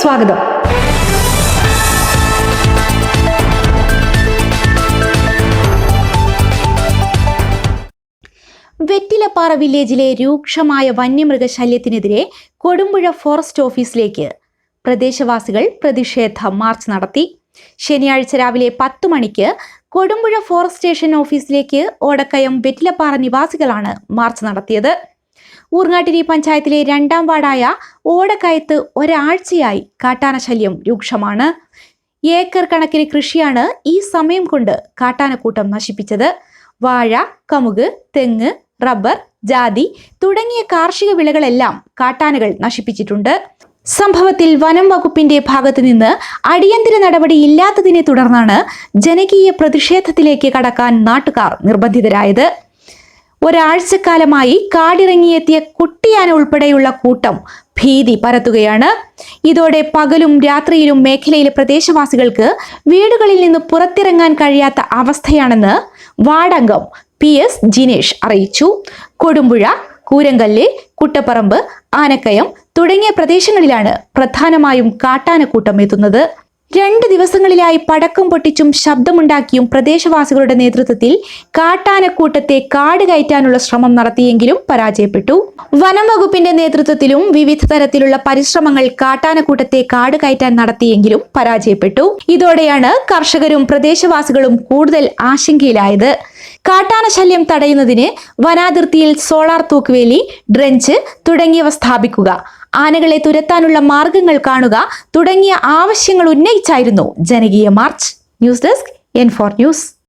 സ്വാഗതം. വെറ്റിലപ്പാറ വില്ലേജിലെ രൂക്ഷമായ വന്യമൃഗശല്യത്തിനെതിരെ കൊടുമ്പുഴ ഫോറസ്റ്റ് ഓഫീസിലേക്ക് പ്രദേശവാസികൾ പ്രതിഷേധ മാർച്ച് നടത്തി. ശനിയാഴ്ച രാവിലെ പത്ത് മണിക്ക് കൊടുമ്പുഴ ഫോറസ്റ്റ് സ്റ്റേഷൻ ഓഫീസിലേക്ക് ഓടക്കയം വെറ്റിലപ്പാറ നിവാസികളാണ് മാർച്ച് നടത്തിയത്. ഊർങ്ങാട്ടിരി പഞ്ചായത്തിലെ രണ്ടാം വാർഡായ ഓടക്കയത്ത് ഒരാഴ്ചയായി കാട്ടാന ശല്യം രൂക്ഷമാണ്. ഏക്കർ കണക്കിന് കൃഷിയാണ് ഈ സമയം കൊണ്ട് കാട്ടാനക്കൂട്ടം നശിപ്പിച്ചത്. വാഴ കമുക് തെങ്ങ് റബ്ബർ ജാതി തുടങ്ങിയ കാർഷിക വിളകളെല്ലാം കാട്ടാനകൾ നശിപ്പിച്ചിട്ടുണ്ട്. സംഭവത്തിൽ വനം വകുപ്പിന്റെ ഭാഗത്തു നിന്ന് അടിയന്തര നടപടി ഇല്ലാത്തതിനെ തുടർന്നാണ് ജനകീയ പ്രതിഷേധത്തിലേക്ക് കടക്കാൻ നാട്ടുകാർ നിർബന്ധിതരായത്. ഒരാഴ്ചക്കാലമായി കാടിറങ്ങിയെത്തിയ കുട്ടിയാന ഉൾപ്പെടെയുള്ള കൂട്ടം ഭീതി പരത്തുകയാണ്. ഇതോടെ പകലും രാത്രിയിലും മേഖലയിലെ പ്രദേശവാസികൾക്ക് വീടുകളിൽ നിന്ന് പുറത്തിറങ്ങാൻ കഴിയാത്ത അവസ്ഥയാണെന്ന് വാർഡംഗം പി എസ് ജിനേഷ് അറിയിച്ചു. കൊടുമ്പുഴ കൂരങ്കല്ല് കുട്ടപ്പറമ്പ് ആനക്കയം തുടങ്ങിയ പ്രദേശങ്ങളിലാണ് പ്രധാനമായും കാട്ടാനക്കൂട്ടം എത്തുന്നത്. രണ്ട് ദിവസങ്ങളിലായി പടക്കം പൊട്ടിച്ചും ശബ്ദമുണ്ടാക്കിയും പ്രദേശവാസികളുടെ നേതൃത്വത്തിൽ കാട്ടാനക്കൂട്ടത്തെ കാട് കയറ്റാനുള്ള ശ്രമം നടത്തിയെങ്കിലും പരാജയപ്പെട്ടു. വനം വകുപ്പിന്റെ നേതൃത്വത്തിലും വിവിധ തരത്തിലുള്ള പരിശ്രമങ്ങൾ കാട്ടാനക്കൂട്ടത്തെ കാട് കയറ്റാൻ നടത്തിയെങ്കിലും പരാജയപ്പെട്ടു. ഇതോടെയാണ് കർഷകരും പ്രദേശവാസികളും കൂടുതൽ ആശങ്കയിലായത്. കാട്ടാന ശല്യം തടയുന്നതിന് വനാതിർത്തിയിൽ സോളാർ തൂക്കുവേലി ഡ്രഞ്ച് തുടങ്ങിയവ സ്ഥാപിക്കുക. ആനകളെ തുരത്താനുള്ള മാർഗങ്ങൾ കാണുക തുടങ്ങിയ ആവശ്യങ്ങൾ ഉന്നയിച്ചായിരുന്നു ജനകീയ march. News desk N four news.